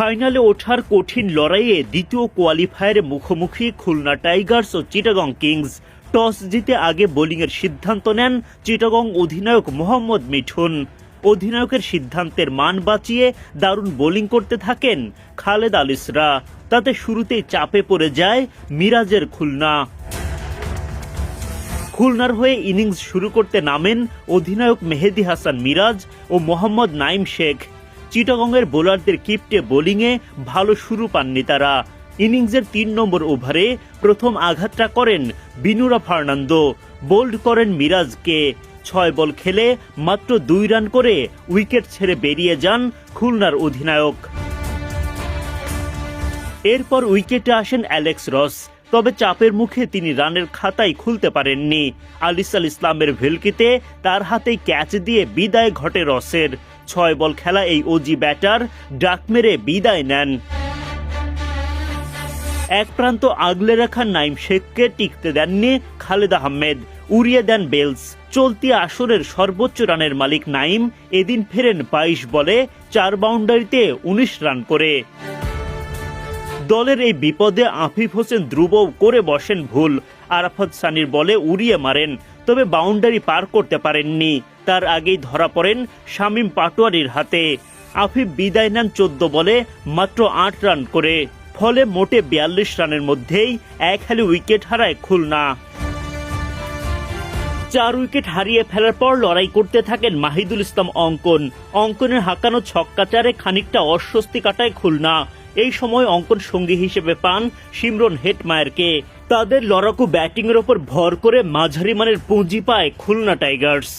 ফাইনালে ওঠার কঠিন লড়াইয়ে দ্বিতীয় কোয়ালিফায়ারে মুখোমুখি খুলনা টাইগার্স ও চিটাগং কিংস। টস জিতে আগে বোলিংয়ের সিদ্ধান্ত নেন চিটাগং অধিনায়ক মোহাম্মদ মিঠুন। অধিনায়কের সিদ্ধান্তের মান বাঁচিয়ে দারুণ বোলিং করতে থাকেন খালেদ আলিসরা তাতে শুরুতেই চাপে পড়ে যায় মিরাজের খুলনা। খুলনার হয়ে ইনিংস শুরু করতে নামেন অধিনায়ক মেহেদি হাসান মিরাজ ও মোহাম্মদ নাইম শেখ। চিটাগংয়ের বোলারদের কিপটে বোলিংয়ে ভালো শুরু পাননি তারা। ইনিংসের তিন নম্বর ওভারে প্রথম আঘাতটা করেন বিনুরা ফার্নান্দো। বোল্ড করেন মিরাজকে। ছয় বল খেলে মাত্র দুই রান করে উইকেট ছেড়ে বেরিয়ে যান খুলনার অধিনায়ক। এরপর উইকেটে আসেন অ্যালেক্স রস। তবে চাপের মুখে তিনি রানের খাতায় খুলতে পারেননি। আলিসাল ইসলামের ভেলকিতে তার হাতেই ক্যাচ দিয়ে বিদায় ঘটে রসের। ছয় বল খেলা এই ওজি ব্যাটার ডাক মেরে বিদায় নেন। এক প্রান্ত আগলে রাখা নাইম শেখকে টিকতে দেননি খালেদ আহমেদ, উড়িয়ে দেন বেলস। চলতি আসরের সর্বোচ্চ রানের মালিক নাইম এদিন ফেরেন বাইশ বলে চার বাউন্ডারিতে উনিশ রান করে। দলের এই বিপদে আফিফ হোসেন ধ্রুব করে বসেন ভুল। আরাফাত সানির বলে উড়িয়ে মারেন। তবে বাউন্ডারি পার করতে পারেননি। তার আগেই ধরা পড়েন শামীম পাটোয়ারির হাতে। আফিফ বিদায় নেন চোদ্দ বলে মাত্র আট রান করে। ফলে মোটে বিয়াল্লিশ রানের মধ্যেই এক হালি উইকেট হারায় খুলনা। চার উইকেট হারিয়ে ফেলার পর লড়াই করতে থাকেন মাহিদুল ইসলাম অঙ্কন। অঙ্কনের হাঁকানো ছক্কাচারে খানিকটা অস্বস্তি কাটায় খুলনা। এই সময় অঙ্কন সঙ্গী হিসেবে পান সিমরন হেটমায়ারকে তাদের লড়াকু ব্যাটিংয়ের ওপর ভর করে মাঝারি মানের পুঁজি পায় খুলনা টাইগার্স।